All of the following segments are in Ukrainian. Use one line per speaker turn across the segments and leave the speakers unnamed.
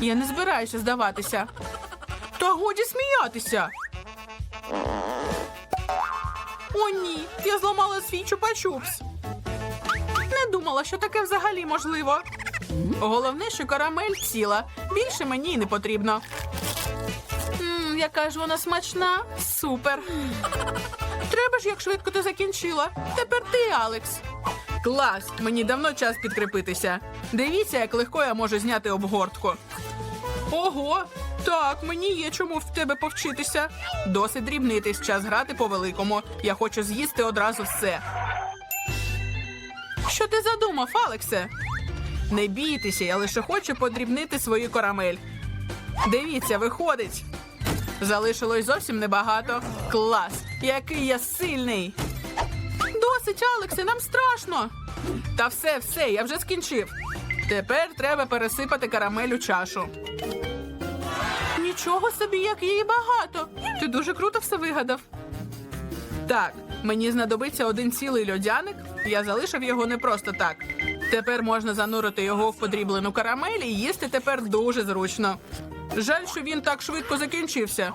Я не збираюся здаватися. Та годі сміятися. О, ні, я зламала свій чупа-чупс. Не думала, що таке взагалі можливо. Головне, що карамель ціла. Більше мені й не потрібно. Мм, яка ж вона смачна. Супер. Треба ж, як швидко ти закінчила. Тепер ти, Алекс. Клас! Мені давно час підкріпитися. Дивіться, як легко я можу зняти обгортку. Ого! Так, мені є чому в тебе повчитися. Досить дрібнитись, час грати по великому. Я хочу з'їсти одразу все. Що ти задумав, Алексе? Не бійтеся, я лише хочу подрібнити свою карамель. Дивіться, виходить. Залишилось зовсім небагато. Клас! Який я сильний! Досить, Алексе, нам страшно. Та все, все, я вже скінчив. Тепер треба пересипати карамель у чашу. Нічого собі, як її багато. Ти дуже круто все вигадав. Так, мені знадобиться один цілий льодяник. Я залишив його не просто так. Тепер можна занурити його в подріблену карамель і їсти тепер дуже зручно. Жаль, що він так швидко закінчився.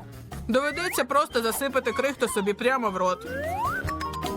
Доведеться просто засипати крихту собі прямо в рот.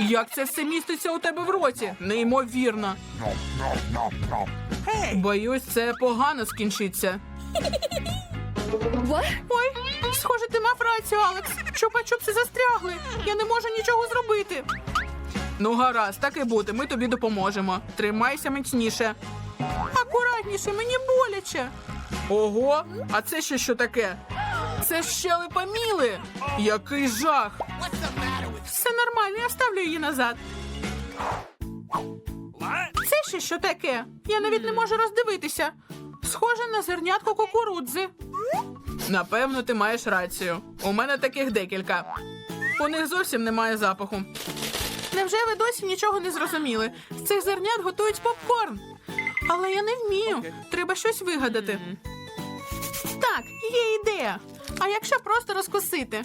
Як це все міститься у тебе в роті? Неймовірно. Боюсь, це погано скінчиться. Ой, схоже, ти мав рацію, Алекс. Чупа-чупси застрягли. Я не можу нічого зробити. Ну, гаразд, так і бути, ми тобі допоможемо. Тримайся міцніше. Акуратніше, мені боляче. Ого, а це ще що таке? Це ж щелепа Міли. Який жах. Все нормально, я вставлю її назад. Це ще що таке? Я навіть не можу роздивитися. Схоже на зернятко кукурудзи. Напевно, ти маєш рацію. У мене таких декілька. У них зовсім немає запаху. Невже ви досі нічого не зрозуміли? З цих зернят готують попкорн. Але я не вмію. Треба щось вигадати. Так, є ідея. А якщо просто розкусити?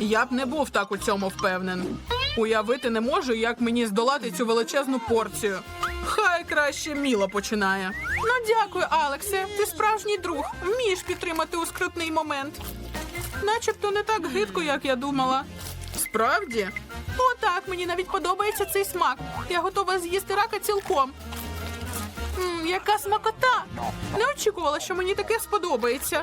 Я б не був так у цьому впевнений. Уявити не можу, як мені здолати цю величезну порцію. Хай краще Міла починає. Ну дякую, Алексе. Ти справжній друг. Вмієш підтримати у скрутний момент. Начебто не так гидко, як я думала. Справді? О, так, мені навіть подобається цей смак. Я готова з'їсти рака цілком. М, яка смакота! Не очікувала, що мені таке сподобається.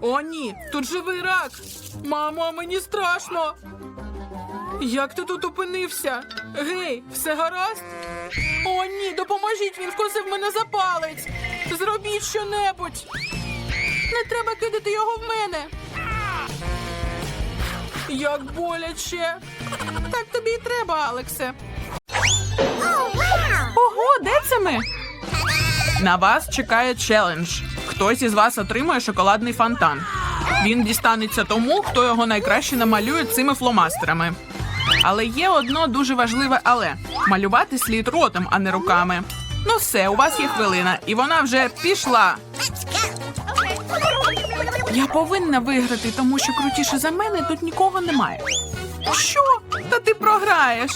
О, ні, тут живий рак. Мамо, мені страшно. Як ти тут опинився? Гей, все гаразд? О, ні, допоможіть, він вкусив мене за палець. Зробіть щонебудь. Не треба кидати його в мене. Як боляче. Так тобі і треба, Алексе. Ого, де це ми? На вас чекає челендж. Хтось із вас отримує шоколадний фонтан. Він дістанеться тому, хто його найкраще намалює цими фломастерами. Але є одно дуже важливе але малювати слід ротом, а не руками. Ну все, у вас є хвилина, і вона вже пішла. Я повинна виграти, тому що крутіше за мене тут нікого немає. Що? Та ти програєш.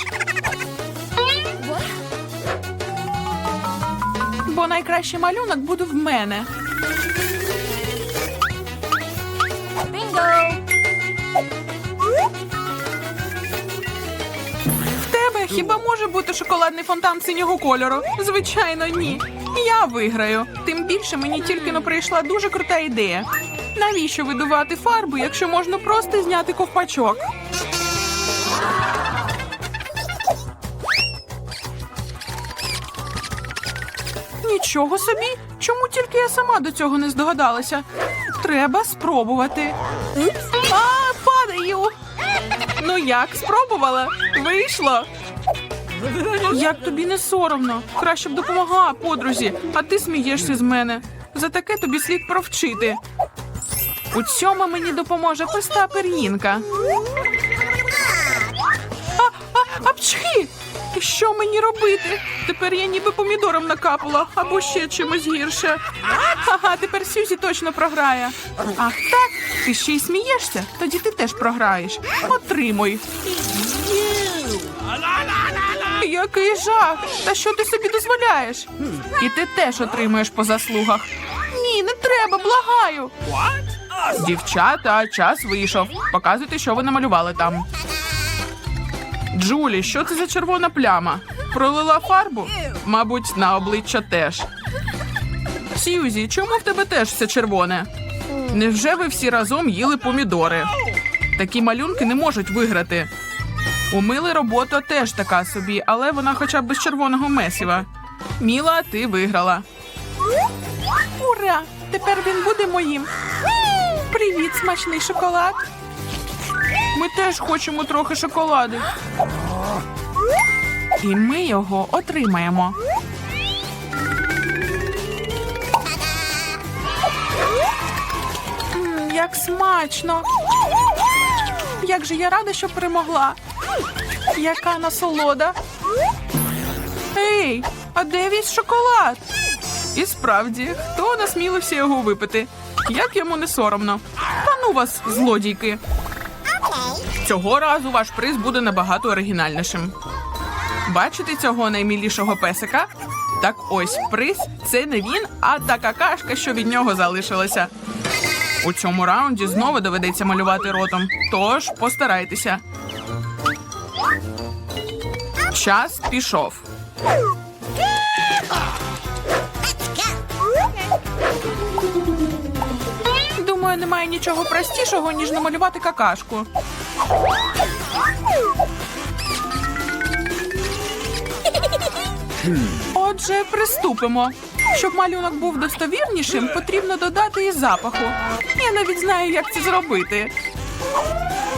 Бо найкращий малюнок буде в мене. В тебе хіба може бути шоколадний фонтан синього кольору? Звичайно, ні. Я виграю. Тим більше мені тільки но прийшла дуже крута ідея. Навіщо видувати фарбу, якщо можна просто зняти ковпачок? Нічого собі. Тільки я сама до цього не здогадалася? Треба спробувати. А, падаю. Ну як, спробувала? Вийшло. Як тобі не соромно? Краще б допомогла подрузі, а ти смієшся з мене. За таке тобі слід провчити. У цьому мені допоможе проста пер'їнка. А, а, апчхи! Що мені робити? Тепер я ніби помідором накапала або ще чимось гірше. Ага, тепер Сюзі точно програє. Ах, так? Ти ще й смієшся? Тоді ти теж програєш. Отримуй. Який жах! Та що ти собі дозволяєш? І ти теж отримуєш по заслугах. Ні, не треба, благаю. Дівчата, час вийшов. Показуйте, що ви намалювали там. Джулі, що це за червона пляма? Пролила фарбу? Мабуть, на обличчя теж. Сьюзі, чому в тебе теж все червоне? Невже ви всі разом їли помідори? Такі малюнки не можуть виграти. У Мили робота теж така собі, але вона хоча б без червоного месіва. Міла, ти виграла. Ура! Тепер він буде моїм. Привіт, смачний шоколад. Ми теж хочемо трохи шоколаду. І ми його отримаємо. Як смачно! Як же я рада, що перемогла. Яка насолода. Ей, а де весь шоколад? І справді, хто насмілився його випити? Як йому не соромно? Та ну вас, злодійки. Цього разу ваш приз буде набагато оригінальнішим. Бачите цього наймілішого песика? Так ось приз це не він, а та какашка, що від нього залишилася. У цьому раунді знову доведеться малювати ротом. Тож постарайтеся. Час пішов. Думаю, немає нічого простішого, ніж намалювати какашку. Отже, приступимо. Щоб малюнок був достовірнішим, потрібно додати і запаху. Я навіть знаю, як це зробити.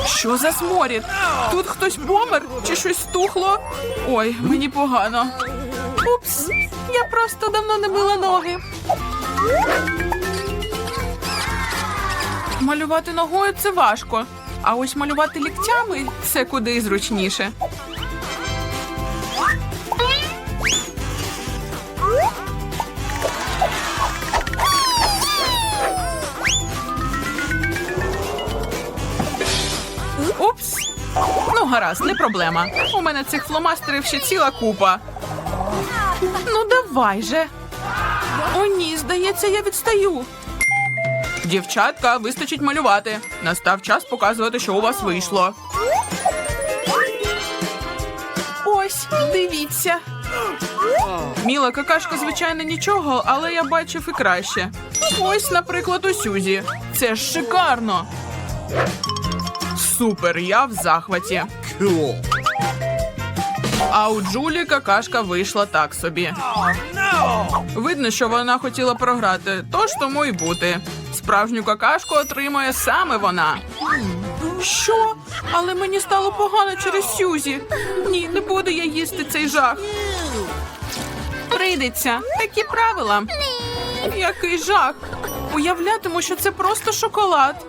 Що за сморід? Тут хтось помер чи щось стухло? Ой, мені погано. Упс, я просто давно не мила ноги. Малювати ногою це важко, а ось малювати ліктями це куди зручніше. Упс. Ну, гаразд, не проблема. У мене цих фломастерів ще ціла купа. Ну, давай же. О, ні, здається, я відстаю. Дівчатка, вистачить малювати. Настав час показувати, що у вас вийшло. Ось, дивіться. Міла какашка, звичайно, нічого, але я бачив і краще. Ось, наприклад, у Сюзі. Це ж шикарно. Супер, я в захваті. А у Джулі какашка вийшла так собі. Видно, що вона хотіла програти, тож тому й бути. Справжню какашку отримує саме вона. Що? Але мені стало погано через Сюзі. Ні, не буду я їсти цей жах. Прийдеться. Такі правила. Який жах. Уявлятиму, що це просто шоколад.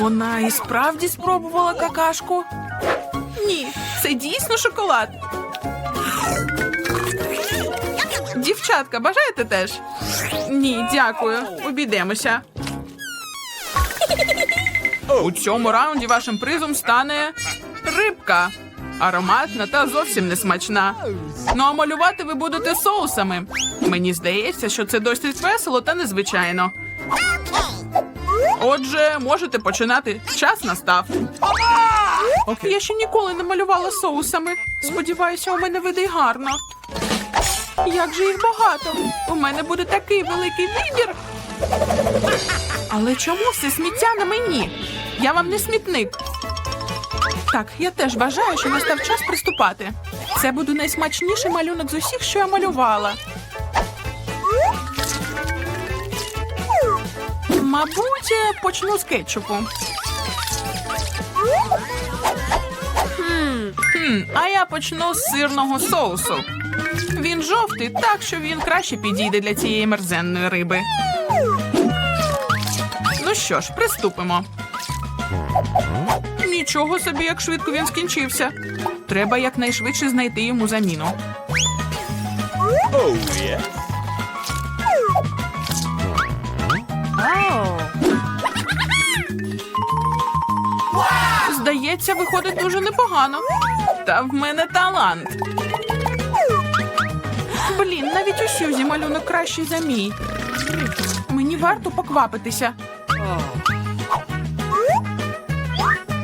Вона і справді спробувала какашку. Ні, це дійсно шоколад. Дівчатка, бажаєте теж? Ні, дякую. Обійдемося. У цьому раунді вашим призом стане рибка. Ароматна та зовсім не смачна. Ну а малювати ви будете соусами. Мені здається, що це досить весело та незвичайно. Отже, можете починати. Час настав. Я ще ніколи не малювала соусами. Сподіваюся, у мене вийде гарно. Як же їх багато? У мене буде такий великий вибір. Але чому все сміття на мені? Я вам не смітник. Так, я теж вважаю, що настав час приступати. Це буде найсмачніший малюнок з усіх, що я малювала. Мабуть, е, почну з кетчупу. Хм, а я почну з сирного соусу. Він жовтий, так що він краще підійде для цієї мерзенної риби. Ну що ж, приступимо. Нічого собі, як швидко він скінчився. Треба якнайшвидше знайти йому заміну.
Oh, yeah.
Здається, виходить дуже непогано. Та в мене талант. Блін, навіть у Сюзі малюнок кращий за мій. Мені варто поквапитися.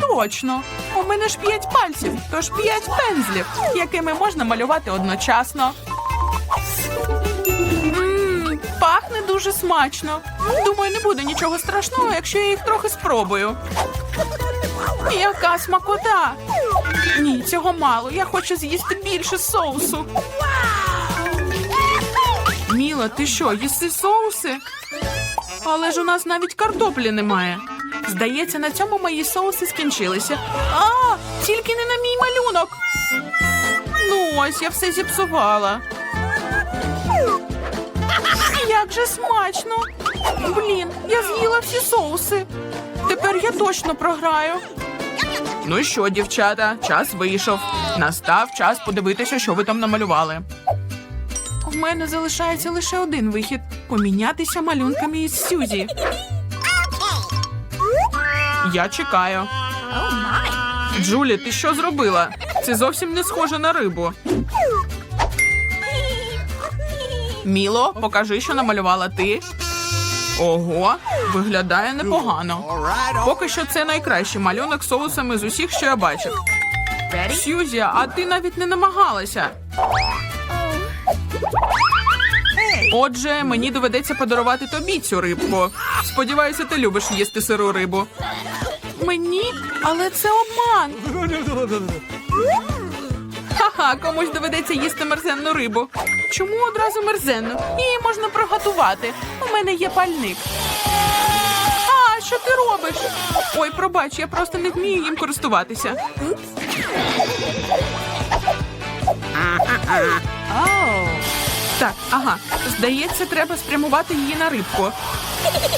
Точно. У мене ж п'ять пальців, тож п'ять пензлів, якими можна малювати одночасно. Пахне дуже смачно. Думаю, не буде нічого страшного, якщо я їх трохи спробую. Яка смакота! Ні, цього мало. Я хочу з'їсти більше соусу. Міла, ти що, їси соуси? Але ж у нас навіть картоплі немає. Здається, на цьому мої соуси скінчилися. А, тільки не на мій малюнок. Ну ось, я все зіпсувала. Як же смачно! Блін, я з'їла всі соуси. Тепер я точно програю. Ну що, дівчата, час вийшов. Настав час подивитися, що ви там намалювали. У мене залишається лише один вихід помінятися малюнками із Сюзі. Я чекаю. Джулі, ти що зробила? Це зовсім не схоже на рибу. Міло, покажи, що намалювала ти. Ого, виглядає непогано. Поки що це найкращий малюнок з соусами з усіх, що я бачив. Сюзі, а ти навіть не намагалася. Отже, мені доведеться подарувати тобі цю рибку. Сподіваюся, ти любиш їсти сиру рибу. Мені? Але це обман. Ха-ха, комусь доведеться їсти мерзенну рибу. Чому одразу мерзенну? Її можна приготувати. У мене є пальник. А, що ти робиш? Ой, пробач, я просто не вмію їм користуватися. Так, ага. Здається, треба спрямувати її на рибку.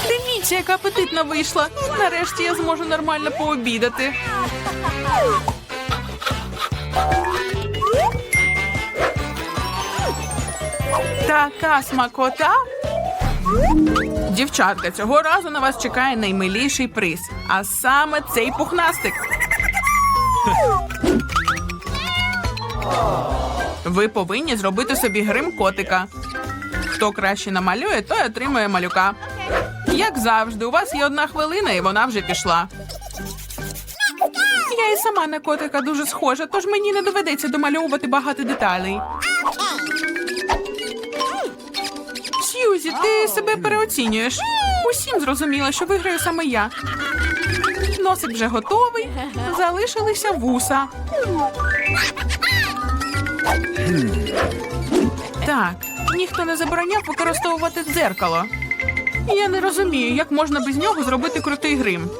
Дивіться, яка апетитна вийшла. Нарешті я зможу нормально пообідати. Така смакота. Дівчатка, цього разу на вас чекає наймиліший приз, а саме цей пухнастик. Ви повинні зробити собі грим котика. Хто краще намалює, той отримує малюка. Як завжди, у вас є одна хвилина, і вона вже пішла. Я і сама на котика дуже схожа, тож мені не доведеться домальовувати багато деталей. Сьюзі, ти себе переоцінюєш. Усім зрозуміло, що виграю саме я. Носик вже готовий. Залишилися вуса. Так, ніхто не забороняв використовувати дзеркало. Я не розумію, як можна без нього зробити крутий грим.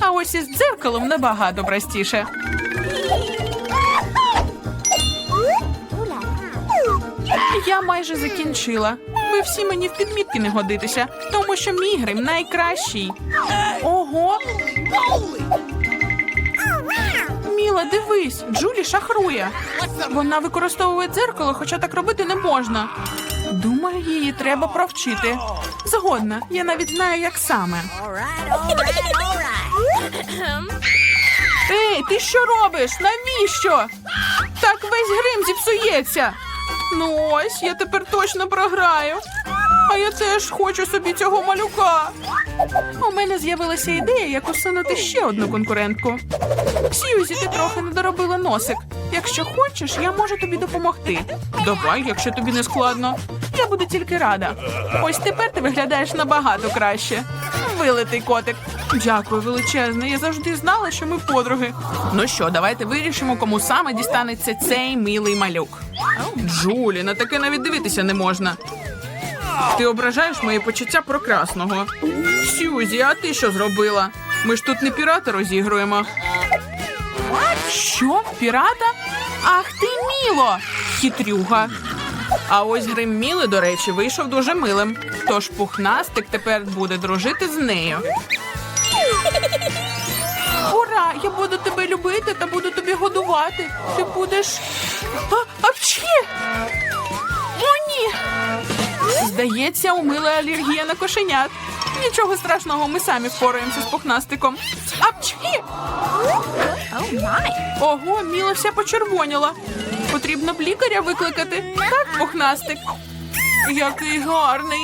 А ось із дзеркалом набагато простіше. Я майже закінчила. Ви всі мені в підмітки не годитеся, тому що мій грим найкращий. Ого! Міла, дивись, Джулі шахрує. Вона використовує дзеркало, хоча так робити не можна. Думаю, її треба провчити. Згодна, я навіть знаю, як саме. Ей, ти що робиш? Навіщо? Так весь грим зіпсується. Ну ось, я тепер точно програю. А я теж хочу собі цього малюка. У мене з'явилася ідея, як усунути ще одну конкурентку. Сьюзі, ти трохи не доробила носик. Якщо хочеш, я можу тобі допомогти. Давай, якщо тобі не складно. Я буду тільки рада. Ось тепер ти виглядаєш набагато краще. Вилитий котик. Дякую, величезне. Я завжди знала, що ми подруги. Ну що, давайте вирішимо, кому саме дістанеться цей милий малюк. Джулі, на таке навіть дивитися не можна. Ти ображаєш мої почуття прекрасного. Сюзі, а ти що зробила? Ми ж тут не пірата розігруємо. Що? Пірата? Ах ти міло! Хитрюга. А ось грим Міли, до речі, вийшов дуже милим. Тож пухнастик тепер буде дружити з нею. Ура! Я буду тебе любити та буду тобі годувати. Ти будеш. А, апчхі! О, ні! Здається, у Мили алергія на кошенят. Нічого страшного, ми самі впораємося з пухнастиком. Апчхі! Ого, Міла вся почервоніла. Потрібно б лікаря викликати. Так, пухнастик. Який гарний.